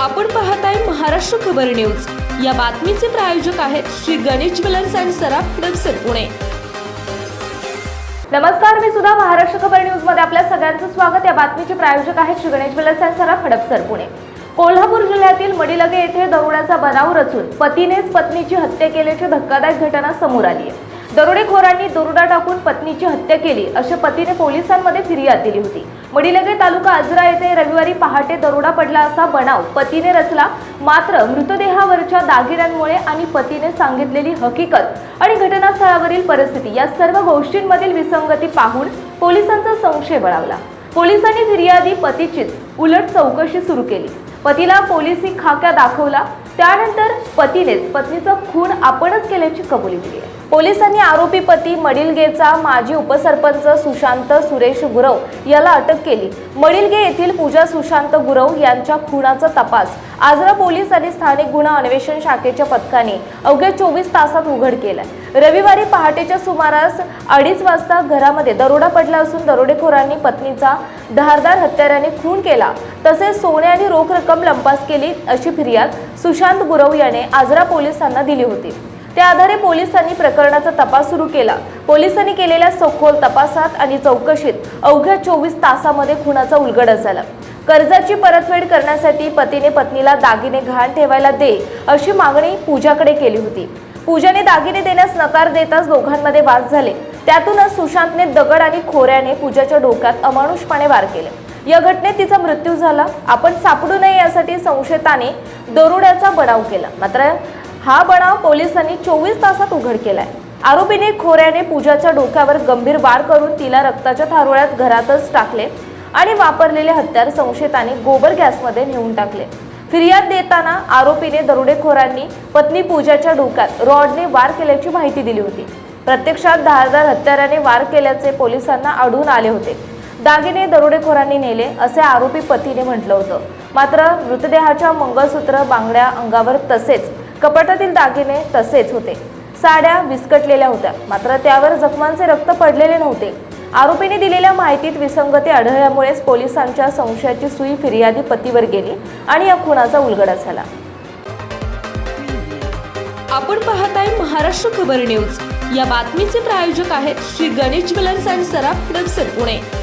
आपण पाहताय महाराष्ट्र खबर न्यूज. या बातमीचे प्रायोजक आहेत श्री गणेश ज्वेलर्स अँड सराफ हडपसर पुणे. नमस्कार मी सुद्धा महाराष्ट्र खबर न्यूजमध्ये आपल्या सगळ्यांचं स्वागत. या बातमीचे प्रायोजक आहेत श्री गणेश ज्वेलर्स अँड सराफ हडपसर पुणे. कोल्हापूर जिल्ह्यातील मडिलगे येथे दरोड्याचा बनाव रचून पतीनेच पत्नीची हत्या केल्याची धक्कादायक घटना समोर आली आहे. दरोडेखोरांनी दरोडा टाकून पत्नीची हत्या केली अशा पतीने पोलिसांमध्ये फिर्याद दिली होती. मडिलगे तालुका आजरा येथे रविवारी पहाटे दरोडा पडला असा बनाव पतीने रचला. मात्र मृतदेहावरच्या दागिन्यांमुळे आणि पतीने सांगितलेली हकीकत आणि घटनास्थळावरील परिस्थिती या सर्व गोष्टींमधील विसंगती पाहून पोलिसांचा संशय बळावला. पोलिसांनी फिर्यादी पतीचीच उलट चौकशी सुरू केली. पतीला पोलिसी खाक्या दाखवला. त्यानंतर पतीनेच पत्नीचा खून आपणच केल्याची कबुली दिली आहे. पोलिसांनी आरोपी पती मडिलगेचा माजी उपसरपंच सुशांत सुरेश गुरव याला अटक केली. मडिलगे येथील पूजा सुशांत गुरव यांच्या खुनाचा तपास. आजरा पोलीस आणि स्थानिक गुन्हा अन्वेषण शाखेच्या पथकाने अवघ्या चोवीस तासात उघड केलाय. रविवारी पहाटेच्या सुमारास अडीच वाजता घरामध्ये दरोडा पडला असून दरोडेखोरांनी पत्नीचा धारदार हत्याराने खून केला. तसेच सोने आणि रोख रक्कम लंपास केली अशी फिर्याद सुशांत गुरव याने आजरा पोलिसांना दिली होती. त्या आधारे पोलिसांनी प्रकरणाचा तपास सुरू केला. पोलिसांनी केलेल्या सखोल तपासात आणि चौकशीत अवघ्या चोवीस तासामध्ये खुनाचा उलगडा झाला. कर्जाची परतफेड करण्यासाठी पतीने पत्नीला दागिने घाण ठेवायला दे अशी मागणी पूजाकडे केली होती. पूजाने दागिने देण्यास नकार देताच दोघांमध्ये वाद झाले. त्यातूनच सुशांतने दगड आणि खोऱ्याने पूजाच्या डोक्यात अमानुषपणे वार केले. या घटनेत तिचा मृत्यू झाला. आपण सापडू नये यासाठी संशयताने दरोड्याचा बनाव केला. मात्र हा बनाव पोलिसांनी चोवीस तासात उघड केलाय. आरोपीने खोऱ्याने पूजाच्या डोक्यावर गंभीर वार करून तिला रक्ताच्या थारोळ्यात घरातच टाकले आणि वापरलेले हत्यार संशयिताने गोबर गॅसमध्ये नेऊन टाकले. फिर्याद देताना आरोपीने दरोडेखोरांनी पत्नी पूजाच्या डोक्यात रॉडने वार केल्याची माहिती दिली होती. प्रत्यक्षात धारदार हत्याराने वार केल्याचे पोलिसांना आढळून आले होते. दागिने दरोडेखोरांनी नेले असे आरोपी पतीने म्हटलं होतं. मात्र मृतदेहाच्या मंगळसूत्र बांगड्या अंगावर तसेच कपाटातील दागिने तसेच होते. साड्या विस्कटलेल्या होत्या. मात्र त्यावर जखमांचे रक्त पडलेले नव्हते. आरोपीने दिलेल्या माहितीत विसंगती आढळल्यामुळेच पोलिसांच्या संशयाची सुई फिर्यादी पतीवर गेली आणि या खुनाचा उलगडा झाला. आपण पाहत आहे महाराष्ट्र खबर न्यूज. या बातमीचे प्रायोजक आहेत Shri Ganesh jewellers and Saraf Hadapsar Pune.